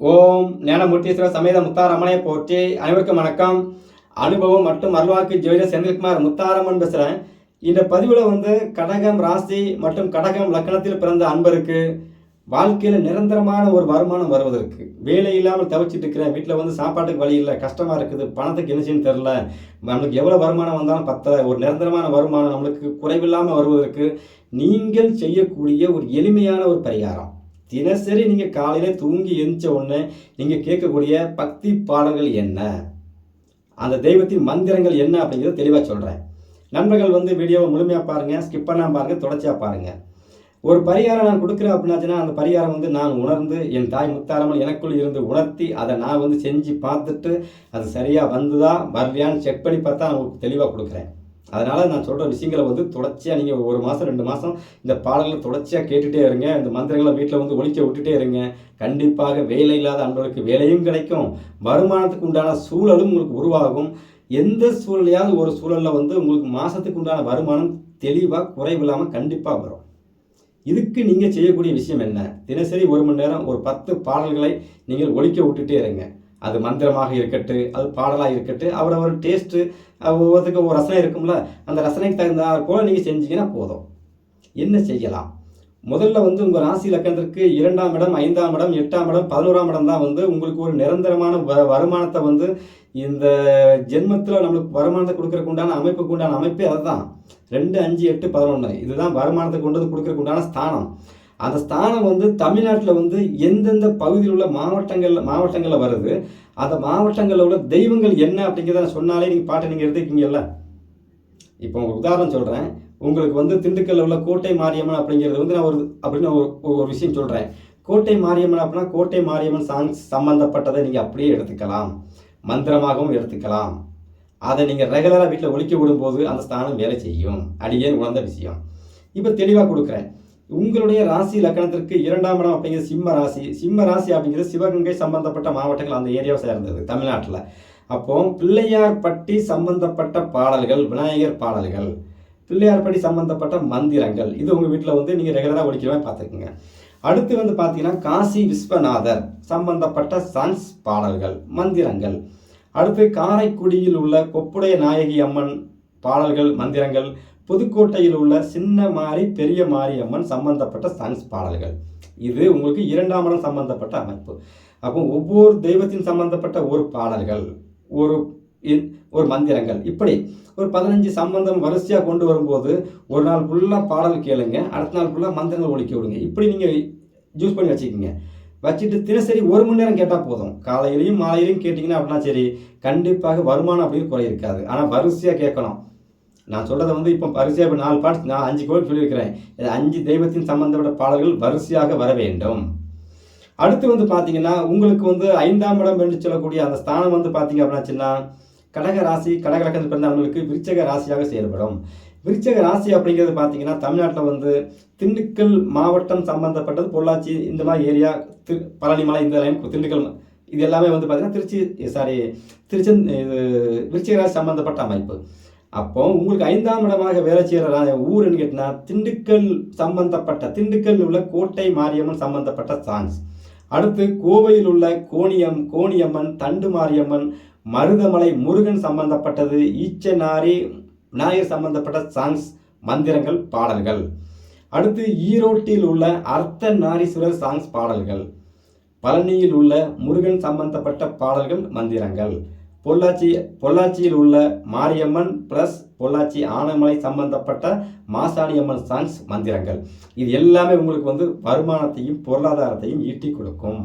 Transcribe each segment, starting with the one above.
ஓம் ஞானமூர்த்தீஸ்வர சமேத முத்தாரம்மனை போற்றி. அனைவருக்கும் வணக்கம். அனுபவம் மற்றும் அருள்வாக்கு ஜோதிட செந்தில்குமார் முத்தாரம்மன் பேசுகிறேன் இந்த பதிவில் வந்து கடகம் ராசி மற்றும் கடகம் லக்கணத்தில் பிறந்த அன்பருக்கு வாழ்க்கையில் நிரந்தரமான ஒரு வருமானம் வருவதற்கு வேலை இல்லாமல் தவிச்சிட்டு இருக்கிறேன் வீட்டில் வந்து சாப்பாட்டுக்கு வழி இல்லை கஷ்டமாக இருக்குது பணத்துக்கு என்ன தெரில நம்மளுக்கு எவ்வளோ வருமானம் வந்தாலும் பத்தல ஒரு நிரந்தரமான வருமானம் நம்மளுக்கு குறைவில்லாமல் வருவதற்கு நீங்கள் செய்யக்கூடிய ஒரு எளிமையான ஒரு பரிகாரம். தினசரி நீங்கள் காலையில் தூங்கி எந்திரிச்ச உடனே நீங்கள் கேட்கக்கூடிய பக்தி பாடல்கள் என்ன? அந்த தெய்வத்தின் மந்திரங்கள் என்ன அப்படிங்கிறத தெளிவாக சொல்கிறேன் நண்பர்கள் வந்து வீடியோவை முழுமையாக பாருங்கள் ஸ்கிப் பண்ணாமல் பாருங்கள் தொடர்ச்சியாக பாருங்கள் ஒரு பரிகாரம் நான் கொடுக்குறேன் அப்படின்னாச்சுன்னா அந்த பரிகாரம் வந்து நான் உணர்ந்து என் தாய் முத்தாரம்மன் எனக்குள் இருந்து உணர்த்தி அதை நான் வந்து செஞ்சு பார்த்துட்டு அது சரியாக வந்துதா வரலையான்னு செக் பண்ணி பார்த்தா நான் உங்களுக்கு தெளிவாக கொடுக்குறேன். அதனால் நான் சொல்கிற விஷயங்களை வந்து தொடர்ச்சியாக நீங்கள் ஒரு மாதம் ரெண்டு மாதம் இந்த பாடல்களை தொடர்ச்சியாக கேட்டுகிட்டே இருங்க. இந்த மந்திரங்களை வீட்டில் வந்து ஒழிக்க விட்டுட்டே இருங்க. கண்டிப்பாக வேலை இல்லாத அன்பர்களுக்கு வேலையும் கிடைக்கும். வருமானத்துக்கு உண்டான சூழலும் உங்களுக்கு உருவாகும். எந்த சூழலையாவது ஒரு சூழலில் வந்து உங்களுக்கு மாதத்துக்கு உண்டான வருமானம் தெளிவாக குறைவில்லாமல் கண்டிப்பாக வரும். இதுக்கு நீங்கள் செய்யக்கூடிய விஷயம் என்ன? தினசரி ஒரு மணி நேரம் ஒரு பத்து பாடல்களை நீங்கள் ஒழிக்க விட்டுட்டே இருங்க. அது மந்திரமாக இருக்கட்டும் அது பாடலாக இருக்கட்டும் அவரவர் டேஸ்ட்டு ஒவ்வொருத்துக்கும் ஒரு ரசனை இருக்கும்ல அந்த ரசனைக்கு தகுந்த போல் நீங்கள் செஞ்சீங்கன்னா போதும். என்ன செய்யலாம்? முதல்ல வந்து உங்கள் ராசி லக்கணத்திற்கு இரண்டாம் இடம் ஐந்தாம் இடம் எட்டாம் இடம் பதினோராம் இடம் தான் வந்து உங்களுக்கு ஒரு நிரந்தரமான வ வருமானத்தை வந்து இந்த ஜென்மத்தில் நம்மளுக்கு வருமானத்தை கொடுக்கறதுக்கு உண்டான அமைப்புக்கு உண்டான அமைப்பே அதுதான். ரெண்டு அஞ்சு எட்டு பதினொன்று இதுதான் வருமானத்தை கொண்டு வந்து கொடுக்கறதுக்கு உண்டான ஸ்தானம். அந்த ஸ்தானம் வந்து தமிழ்நாட்டில் வந்து எந்தெந்த பகுதியில் உள்ள மாவட்டங்கள் மாவட்டங்களில் வருது? அந்த மாவட்டங்களில் உள்ள தெய்வங்கள் என்ன அப்படிங்கிறத சொன்னாலே நீங்கள் பாட்டை நீங்கள் எடுத்துக்கிங்கல்ல இப்போ உங்களுக்கு உதாரணம் சொல்கிறேன் உங்களுக்கு வந்து திண்டுக்கல்ல உள்ள கோட்டை மாரியம்மன் அப்படிங்கிறது வந்து நான் ஒரு அப்படின்னு ஒரு ஒரு விஷயம் சொல்கிறேன் கோட்டை மாரியம்மன் அப்படின்னா கோட்டை மாரியம்மன் சாங்ஸ் சம்மந்தப்பட்டதை நீங்கள் அப்படியே எடுத்துக்கலாம். மந்திரமாகவும் எடுத்துக்கலாம். அதை நீங்கள் ரெகுலராக வீட்டில் ஒழிக்க விடும்போது அந்த ஸ்தானம் வேலை செய்யும். அடியேன் உணர்ந்த விஷயம். இப்போ தெளிவாக கொடுக்குறேன். உங்களுடைய ராசி லக்கணத்திற்கு இரண்டாம் இடம் அப்படிங்கிறது சிம்ம ராசி. சிம்ம ராசி அப்படிங்கிறது சிவகங்கை சம்பந்தப்பட்ட மாவட்டங்கள் அந்த ஏரியாவை சேர்ந்தது தமிழ்நாட்டில். அப்போ பிள்ளையார்பட்டி சம்பந்தப்பட்ட பாடல்கள் விநாயகர் பாடல்கள் பிள்ளையார்பட்டி சம்பந்தப்பட்ட மந்திரங்கள் இது உங்கள் வீட்டில் வந்து நீங்கள் ரெகுலராக ஒழிக்கிறவே பார்த்துக்குங்க. அடுத்து வந்து பார்த்தீங்கன்னா காசி விஸ்வநாதர் சம்பந்தப்பட்ட சன்ஸ் பாடல்கள் மந்திரங்கள். அடுத்து காரைக்குடியில் உள்ள கொப்புடைய நாயகி அம்மன் பாடல்கள் மந்திரங்கள் புதுக்கோட்டையில் உள்ள சின்ன மாரி பெரிய மாரியம்மன் சம்பந்தப்பட்ட சன்ஸ் பாடல்கள். இது உங்களுக்கு இரண்டாம் இடம் சம்பந்தப்பட்ட அமைப்பு. அப்போ ஒவ்வொரு தெய்வத்தின் சம்பந்தப்பட்ட ஒரு பாடல்கள் ஒரு ஒரு மந்திரங்கள். இப்படி ஒரு பதினஞ்சு சம்பந்தம் வரிசையாக கொண்டு வரும்போது ஒரு நாள் ஃபுல்லாக பாடல் கேளுங்க அடுத்த நாள் ஃபுல்லாக மந்திரங்கள் ஒழிக்க விடுங்க. இப்படி நீங்கள் ஜூஸ் பண்ணி வச்சுக்கோங்க. வச்சுட்டு தினசரி ஒரு மணி நேரம் கேட்டால் போதும். காலையிலையும் மாலையிலையும் கேட்டிங்கன்னா அப்படின்னா சரி கண்டிப்பாக வருமானம் அப்படின்னு குறை இருக்காது ஆனால் வரிசையாக கேட்கணும். நான் சொல்கிறத வந்து இப்போ வரிசையாக இப்போ நாலு பாட்டு நான் அஞ்சு கோயில் சொல்லியிருக்கிறேன். இது அஞ்சு தெய்வத்தின் சம்பந்தப்பட்ட பாடல்கள் வரிசையாக வர வேண்டும். அடுத்து வந்து பார்த்தீங்கன்னா உங்களுக்கு வந்து ஐந்தாம் இடம் என்று சொல்லக்கூடிய அந்த ஸ்தானம் வந்து பார்த்தீங்க அப்படின்னாச்சுன்னா கடக ராசி கடக பிறந்தவங்களுக்கு விருச்சக ராசியாக செயல்படும். விருச்சக ராசி அப்படிங்கிறது பார்த்தீங்கன்னா தமிழ்நாட்டில் வந்து திண்டுக்கல் மாவட்டம் சம்பந்தப்பட்டது பொள்ளாச்சி இந்த மாதிரி ஏரியா திரு பழனிமலை இந்த லைன் திண்டுக்கல் இது எல்லாமே வந்து பார்த்தீங்கன்னா திருச்சி சாரி திருச்செந் இது விருச்சிக ராசி சம்பந்தப்பட்ட அமைப்பு. அப்போ உங்களுக்கு ஐந்தாம் இடமாக வேலை செய்கிற ஊருன்னு கேட்டினா திண்டுக்கல் சம்பந்தப்பட்ட திண்டுக்கல் உள்ள கோட்டை மாரியம்மன் சம்பந்தப்பட்ட சாங்ஸ் அடுத்து கோவையில் உள்ள கோணியம் கோணியம்மன் தண்டு மாரியம்மன் மருதமலை முருகன் சம்பந்தப்பட்டது ஈச்சனாரி விநாயகர் சம்பந்தப்பட்ட சாங்ஸ் மந்திரங்கள் பாடல்கள். அடுத்து ஈரோட்டில் உள்ள அர்த்த நாரீஸ்வரர் சாங்ஸ் பாடல்கள். பழனியில் உள்ள முருகன் சம்பந்தப்பட்ட பாடல்கள் மந்திரங்கள். பொள்ளாச்சி பொள்ளாச்சியில் உள்ள மாரியம்மன் ப்ளஸ் பொள்ளாச்சி ஆனமலை சம்பந்தப்பட்ட மாசாணியம்மன் சாங்ஸ் மந்திரங்கள். இது எல்லாமே உங்களுக்கு வந்து வருமானத்தையும் பொருளாதாரத்தையும் ஈட்டி கொடுக்கும்.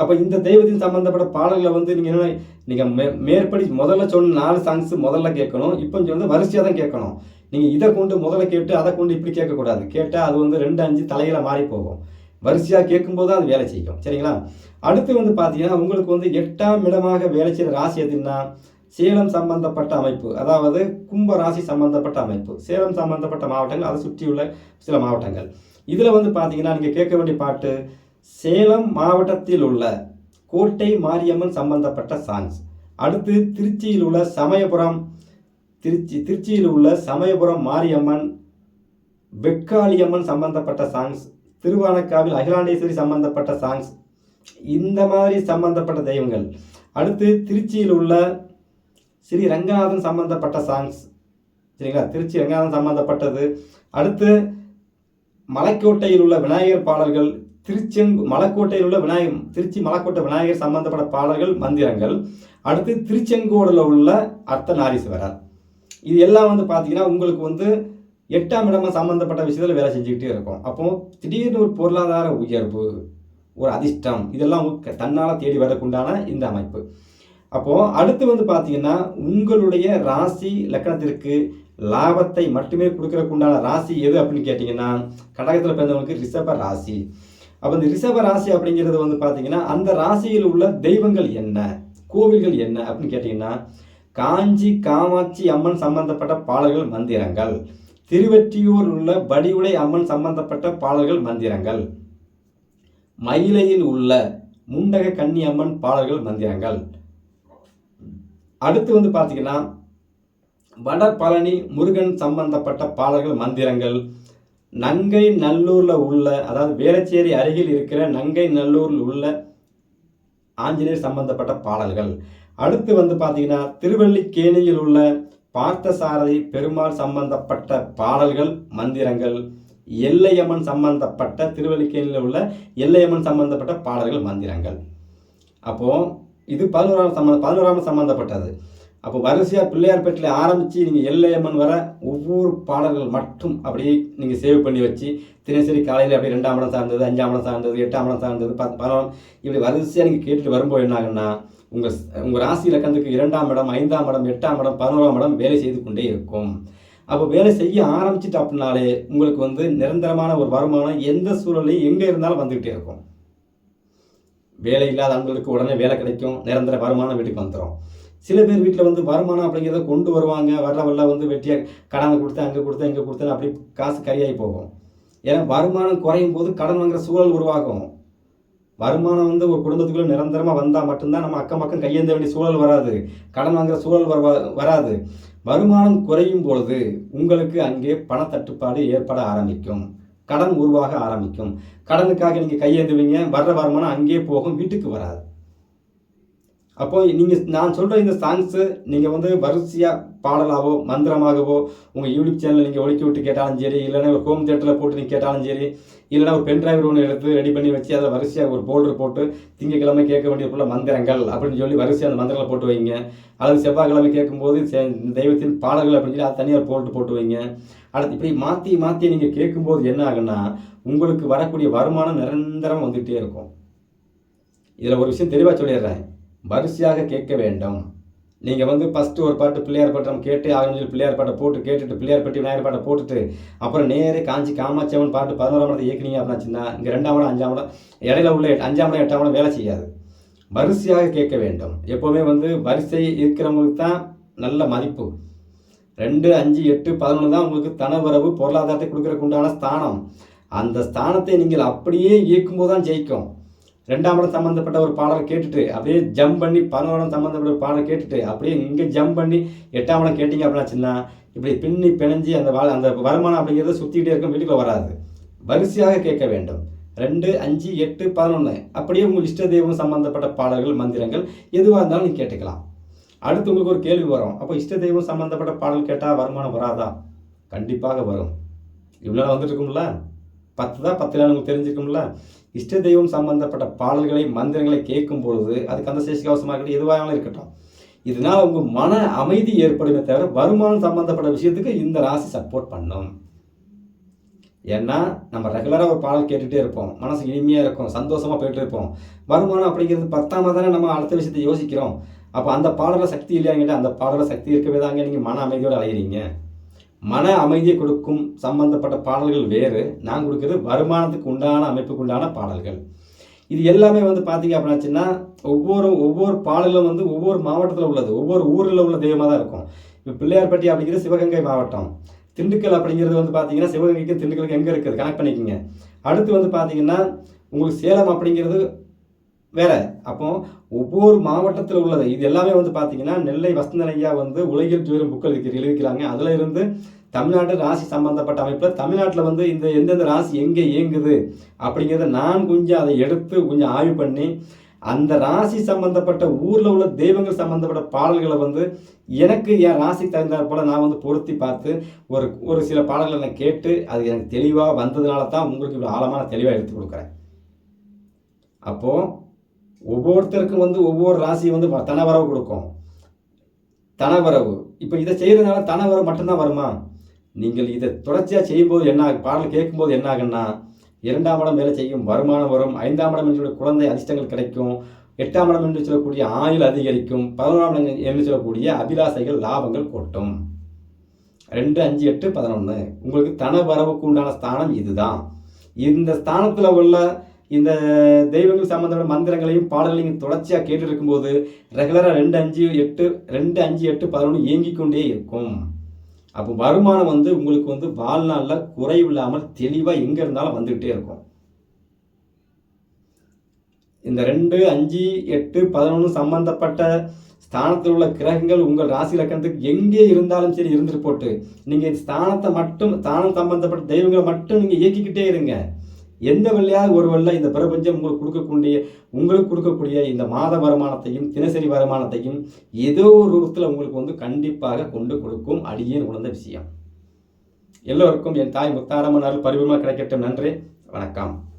அப்போ இந்த தெய்வத்தின் சம்மந்தப்பட்ட பாடல்களை வந்து நீங்கள் என்ன நீங்கள் மே மேற்படி முதல்ல சொன்ன நாலு சாங்ஸ் முதல்ல கேட்கணும். இப்போ வந்து வரிசையாக தான் கேட்கணும். நீங்கள் இதை கொண்டு முதல்ல கேட்டு அதை கொண்டு இப்படி கேட்கக்கூடாது. கேட்டால் அது வந்து ரெண்டு அஞ்சு தலையில் மாறி போகும். வரிசையாக கேட்கும்போது அது வேலை செய்யும். சரிங்களா? அடுத்து வந்து பார்த்தீங்கன்னா உங்களுக்கு வந்து எட்டாம் இடமாக வேலை செய்கிற ராசி எதுன்னா சேலம் சம்பந்தப்பட்ட அமைப்பு. அதாவது கும்ப ராசி சம்பந்தப்பட்ட அமைப்பு. சேலம் சம்பந்தப்பட்ட மாவட்டங்கள் அதை சுற்றியுள்ள சில மாவட்டங்கள். இதில் வந்து பார்த்தீங்கன்னா நீங்கள் கேட்க வேண்டிய பாட்டு சேலம் மாவட்டத்தில் உள்ள கோட்டை மாரியம்மன் சம்பந்தப்பட்ட சாங்ஸ் அடுத்து திருச்சியில் உள்ள சமயபுரம் திருச்சி திருச்சியில் உள்ள சமயபுரம் மாரியம்மன் வெக்காளியம்மன் சம்பந்தப்பட்ட சாங்ஸ் திருவானக்காவில் அகிலாண்டேஸ்வரி சம்பந்தப்பட்ட சாங்ஸ் இந்த மாதிரி சம்பந்தப்பட்ட தெய்வங்கள். அடுத்து திருச்சியில் உள்ள ஸ்ரீ ரங்கநாதன் சம்பந்தப்பட்ட சாங்ஸ் சரிங்களா? திருச்சி ரங்கநாதன் சம்பந்தப்பட்டது. அடுத்து மலைக்கோட்டையில் உள்ள விநாயகர் பாடல்கள் திருச்செங்கு மலைக்கோட்டையில் உள்ள விநாயகர் திருச்சி மலைக்கோட்டை விநாயகர் சம்பந்தப்பட்ட பாடல்கள் மந்திரங்கள். அடுத்து திருச்செங்கோடில் உள்ள அர்த்தநாரீஸ்வரர். இது எல்லாம் வந்து பார்த்தீங்கன்னா உங்களுக்கு வந்து எட்டாம் இடமா சம்மந்தப்பட்ட விஷயத்தில் வேலை செஞ்சுக்கிட்டே இருக்கும். அப்போது திடீர்னு ஒரு பொருளாதார உயர்வு ஒரு அதிர்ஷ்டம். இதெல்லாம் உங்களுக்கு தன்னால் தேடி வரக்குண்டான இந்த அமைப்பு. அப்போது அடுத்து வந்து பார்த்தீங்கன்னா உங்களுடைய ராசி லக்கணத்திற்கு லாபத்தை மட்டுமே கொடுக்கறக்குண்டான ராசி எது அப்படின்னு கேட்டிங்கன்னா கடகத்தில் பிறந்தவங்களுக்கு ரிஷப ராசி. அப்போ இந்த ரிஷப ராசி அப்படிங்கிறது வந்து பார்த்தீங்கன்னா அந்த ராசியில் உள்ள தெய்வங்கள் என்ன? கோவில்கள் என்ன அப்படின்னு கேட்டிங்கன்னா காஞ்சி காமாட்சி அம்மன் சம்பந்தப்பட்ட பாடல்கள் மந்திரங்கள். திருவெற்றியூர் உள்ள வடிவுடை அம்மன் சம்பந்தப்பட்ட பாடல்கள் மந்திரங்கள். மயிலையில் உள்ள முண்டக கன்னியம்மன் பாடல்கள் மந்திரங்கள். அடுத்து வந்து பார்த்தீங்கன்னா வட பழனி முருகன் சம்பந்தப்பட்ட பாடல்கள் மந்திரங்கள். நங்கை நல்லூரில் உள்ள அதாவது வேளச்சேரி அருகில் இருக்கிற நங்கை நல்லூரில் உள்ள ஆஞ்சநேயர் சம்பந்தப்பட்ட பாடல்கள். அடுத்து வந்து பார்த்தீங்கன்னா திருவல்லிக்கேணியில் உள்ள பார்த்தசாரதி பெருமாள் சம்பந்தப்பட்ட பாடல்கள் மந்திரங்கள். எல்லையம்மன் சம்பந்தப்பட்ட திருவல்லிக்கேணியில் உள்ள எல்லையம்மன் சம்பந்தப்பட்ட பாடல்கள் மந்திரங்கள். அப்போது இது பதினோராம் சம்ம பதினோராம் சம்பந்தப்பட்டது. அப்போ வரிசையாக பிள்ளையார்பேட்டில் ஆரம்பித்து நீங்கள் எல்லையம்மன் வர ஒவ்வொரு பாடல்கள் மட்டும் அப்படியே நீங்கள் சேவ் பண்ணி வச்சு தினசரி காலையில் அப்படியே ரெண்டாம் இடம் சார்ந்தது அஞ்சாம் இடம் சார்ந்தது எட்டாம் இடம் சார்ந்தது பத் பதினோரம் இப்படி வரிசையாக நீங்கள் கேட்டுட்டு வரும்போது என்ன ஆகுன்னா உங்கள் உங்கள் ராசி இலக்கணத்துக்கு இரண்டாம் இடம் ஐந்தாம் இடம் எட்டாம் இடம் பதினோராம் இடம் வேலை செய்து கொண்டே இருக்கும். அப்போ வேலை செய்ய ஆரம்பிச்சிட்டு அப்படின்னாலே உங்களுக்கு வந்து நிரந்தரமான ஒரு வருமானம் எந்த சூழலையும் எங்கே இருந்தாலும் வந்துக்கிட்டே இருக்கும். வேலை இல்லாத ஆண்களுக்கு உடனே வேலை கிடைக்கும் நிரந்தர வருமானம் வீட்டுக்கு வந்துடும் சில பேர் வீட்டில் வந்து வருமானம் அப்படிங்கிறத கொண்டு வருவாங்க வரல வரல வந்து வெட்டியாக கடனை கொடுத்து அங்கே கொடுத்து இங்கே கொடுத்து அப்படி காசு கரியாகி போகும். ஏன்னா வருமானம் குறையும் போது கடன் வாங்குற சூழல் உருவாகும். வருமானம் வந்து ஒரு குடும்பத்துக்குள்ள நிரந்தரமாக வந்தால் மட்டும்தான் நம்ம அக்கம் பக்கம் கையேந்த வேண்டிய சூழல் வராது. கடன் வாங்குற சூழல் வர வராது. வருமானம் குறையும் பொழுது உங்களுக்கு அங்கே பணத்தட்டுப்பாடு ஏற்பட ஆரம்பிக்கும். கடன் உருவாக ஆரம்பிக்கும். கடனுக்காக நீங்கள் கையேந்துவீங்க. வர்ற வருமானம் அங்கேயே போகும். வீட்டுக்கு வராது. அப்போ நீங்கள் நான் சொல்கிற இந்த சாங்ஸு நீங்கள் வந்து வரிசையாக பாடலாகவோ மந்திரமாகவோ உங்கள் யூடியூப் சேனலில் நீங்கள் ஒழுக்கி விட்டு கேட்டாலும் சரி இல்லைன்னா ஒரு ஹோம் தேட்டரில் போட்டு நீங்கள் கேட்டாலும் சரி இல்லைன்னா ஒரு பென் டிரைவர் ஒன்று எடுத்து ரெடி பண்ணி வச்சு அதில் வரிசையாக ஒரு போல்டர் போட்டு திங்கக்கிழமை கேட்க வேண்டிய போல மந்திரங்கள் அப்படின்னு சொல்லி வரிசையாக அந்த மந்திரங்களை போட்டு வைங்க. அல்லது செவ்வாய்க்கிழமை கேட்கும்போது தெய்வத்தின் பாடல்கள் அப்படின்னு சொல்லி தனியாக போல்ட்டு போட்டு வைங்க. அடுத்து இப்படி மாற்றி மாற்றி நீங்கள் கேட்கும்போது என்ன ஆகுன்னா உங்களுக்கு வரக்கூடிய வருமானம் நிரந்தரம் வந்துகிட்டே இருக்கும். இதில் ஒரு விஷயம் தெளிவாக சொல்லிடுறேன். வரிசையாக கேட்க வேண்டும். நீங்கள் வந்து ஃபஸ்ட்டு ஒரு பாட்டு பிள்ளையார் பட்டம் கேட்டு ஆகணும் பிள்ளையார் பாட்டை போட்டு கேட்டுட்டு பிள்ளையார் பட்டி விநாயகர் பாட்டை போட்டுட்டு அப்புறம் நேரே காஞ்சி காமாட்சியம்மன் பாட்டு பதினோராம் இடத்தை இயக்குனீங்க அப்படின்னாச்சுன்னா இங்கே ரெண்டாம் இடம் அஞ்சாம் இடம் இடையில உள்ள அஞ்சாம் இடம் எட்டாம் இடம் வேலை செய்யாது. வரிசையாக கேட்க வேண்டும். எப்போவுமே வந்து வரிசை இருக்கிறவங்களுக்கு தான் நல்ல மதிப்பு. ரெண்டு அஞ்சு எட்டு பதினொன்று தான் உங்களுக்கு தனவரவு பொருளாதாரத்தை கொடுக்குறதுக்கு உண்டான ஸ்தானம். அந்த ஸ்தானத்தை நீங்கள் அப்படியே இயக்கும்போது தான் ஜெயிக்கும். ரெண்டாம் இடம் சம்மந்தப்பட்ட ஒரு பாடலை கேட்டுட்டு அப்படியே ஜம்ப் பண்ணி பதினோரம் சம்மந்தப்பட்ட ஒரு பாடலை கேட்டுட்டு அப்படியே இங்கே ஜம்ப் பண்ணி எட்டாம் இடம் கேட்டிங்க அப்படின்னாச்சுன்னா இப்படி பின்னி பிணைஞ்சி அந்த வா அந்த வருமானம் அப்படிங்கிறத சுற்றிக்கிட்டே இருக்கும் வீட்டுக்குள்ள வராது. வரிசையாக கேட்க வேண்டும். ரெண்டு அஞ்சு எட்டு பதினொன்று அப்படியே உங்கள் இஷ்ட தெய்வம் சம்மந்தப்பட்ட பாடல்கள் மந்திரங்கள் எதுவாக இருந்தாலும் நீங்கள் கேட்டுக்கலாம். அடுத்து உங்களுக்கு ஒரு கேள்வி வரும். அப்போ இஷ்ட தெய்வம் சம்மந்தப்பட்ட பாடல் கேட்டால் வருமானம் வராதா? கண்டிப்பாக வரும். இவ்வளோ வந்துட்டு இருக்கும்ல? பத்து தான் பத்து உங்களுக்கு தெரிஞ்சுக்கணும்ல இஷ்ட தெய்வம் சம்பந்தப்பட்ட பாடல்களை மந்திரங்களை கேட்கும் பொழுது அது கந்த சேஷி கவசமாக இருக்கட்டும் எதுவாக இருக்கட்டும். இதனால் உங்கள் மன அமைதி ஏற்படுமே தவிர வருமானம் சம்பந்தப்பட்ட விஷயத்துக்கு இந்த ராசி சப்போர்ட் பண்ணும். ஏன்னா நம்ம ரெகுலராக ஒரு பாடல் கேட்டுகிட்டே இருப்போம். மனசு இனிமையாக இருக்கும் சந்தோஷமாக போயிட்டு இருப்போம். வருமானம் அப்படிங்கிறது பத்தாம தானே நம்ம அடுத்த விஷயத்தை யோசிக்கிறோம். அப்போ அந்த பாடலில் சக்தி இல்லையாங்கிட்ட அந்த பாடலில் சக்தி இருக்கவே தாங்க நீங்கள் மன அமைதியோடு அலையிறீங்க. மன அமைதியை கொடுக்கும் சம்பந்தப்பட்ட பாடல்கள் வேறு. நான் கொடுக்குறது வருமானத்துக்கு உண்டான அமைப்புக்கு உண்டான பாடல்கள். இது எல்லாமே வந்து பார்த்தீங்க அப்படின்னாச்சுன்னா ஒவ்வொரு ஒவ்வொரு பாடலும் வந்து ஒவ்வொரு மாவட்டத்தில் உள்ளது. ஒவ்வொரு ஊரில் உள்ள தெய்வமாக தான் இருக்கும். இப்போ பிள்ளையார்பட்டி அப்படிங்கிறது சிவகங்கை மாவட்டம். திண்டுக்கல் அப்படிங்கிறது வந்து பார்த்தீங்கன்னா சிவகங்கைக்கு திண்டுக்கலுக்கு எங்கே இருக்குது? கனெக்ட் பண்ணிக்கோங்க. அடுத்து வந்து பார்த்தீங்கன்னா உங்களுக்கு சேலம் அப்படிங்கிறது வேற அப்போ ஒவ்வொரு மாவட்டத்தில் உள்ளது இது எல்லாமே வந்து பார்த்தீங்கன்னா நெல்லை வசந்தனையா வந்து உலகில் ஜோரும் புக்கள் எழுதிக்கிறாங்க. அதில் இருந்து தமிழ்நாடு ராசி சம்பந்தப்பட்ட அமைப்பில் தமிழ்நாட்டில் வந்து இந்த எந்தெந்த ராசி எங்கே இயங்குது அப்படிங்கிறத நான் கொஞ்சம் அதை எடுத்து கொஞ்சம் ஆய்வு பண்ணி அந்த ராசி சம்பந்தப்பட்ட ஊரில் உள்ள தெய்வங்கள் சம்பந்தப்பட்ட பாடல்களை வந்து எனக்கு என் ராசி தகுந்தாற் போல் நான் வந்து பொருத்தி பார்த்து ஒரு ஒரு சில பாடல்களை நான் கேட்டு அது எனக்கு தெளிவாக வந்ததுனால தான் உங்களுக்கு இவ்வளோ ஆழமான தெளிவாக எடுத்து கொடுக்குறேன். அப்போது ஒவ்வொருத்தருக்கும் வந்து ஒவ்வொரு ராசி வந்து தனவரவு கொடுக்கும். தனவரவு. இப்போ இதை செய்கிறதுனால தனவரவு மட்டும்தான் வருமா? நீங்கள் இதை தொடர்ச்சியாக செய்யும்போது என்ன பாடல் கேட்கும்போது என்ன ஆகுன்னா இரண்டாம் இடம் வேலை செய்யும் வருமானம் வரும் ஐந்தாம் இடம் என்று குழந்தை அதிர்ஷ்டங்கள் கிடைக்கும் எட்டாம் இடம் என்று சொல்லக்கூடிய ஆயுள் அதிகரிக்கும் பதினொன்றாம் இடம் என்று சொல்லக்கூடிய அபிலாசைகள் லாபங்கள் கொட்டும். ரெண்டு அஞ்சு எட்டு பதினொன்று உங்களுக்கு தன வரவுக்கு உண்டான ஸ்தானம் இதுதான். இந்த ஸ்தானத்தில் உள்ள இந்த தெய்வங்கள் சம்பந்தப்பட்ட மந்திரங்களையும் பாடல்களையும் தொடர்ச்சியாக கேட்டு இருக்கும்போது ரெகுலராக ரெண்டு அஞ்சு எட்டு ரெண்டு அஞ்சு எட்டு பதினொன்று இயங்கிக் கொண்டே இருக்கும். அப்போ வருமானம் வந்து உங்களுக்கு வந்து வாழ்நாளில் குறைவில்லாமல் தெளிவாக எங்கே இருந்தாலும் வந்துக்கிட்டே இருக்கும். இந்த ரெண்டு அஞ்சு எட்டு பதினொன்று சம்பந்தப்பட்ட ஸ்தானத்தில் உள்ள கிரகங்கள் உங்கள் ராசி லக்கணத்துக்கு எங்கே இருந்தாலும் சரி இருந்துட்டு போட்டு நீங்கள் ஸ்தானத்தை மட்டும் ஸ்தானம் சம்பந்தப்பட்ட தெய்வங்களை மட்டும் நீங்கள் இயக்கிக்கிட்டே இருங்க. எந்த வழியாக ஒரு வழியில் இந்த பிரபஞ்சம் உங்களுக்கு கொடுக்கக்கூடிய உங்களுக்கு கொடுக்கக்கூடிய இந்த மாத வருமானத்தையும் தினசரி வருமானத்தையும் ஏதோ ஒரு ரூபத்தில் உங்களுக்கு வந்து கண்டிப்பாக கொண்டு கொடுக்கும் அடியேன் உணர்ந்த விஷயம். எல்லோருக்கும் என் தாய் முத்தாரம்மனால் பரிபூர்ணமாக கிடைக்கட்டும். நன்றி. வணக்கம்.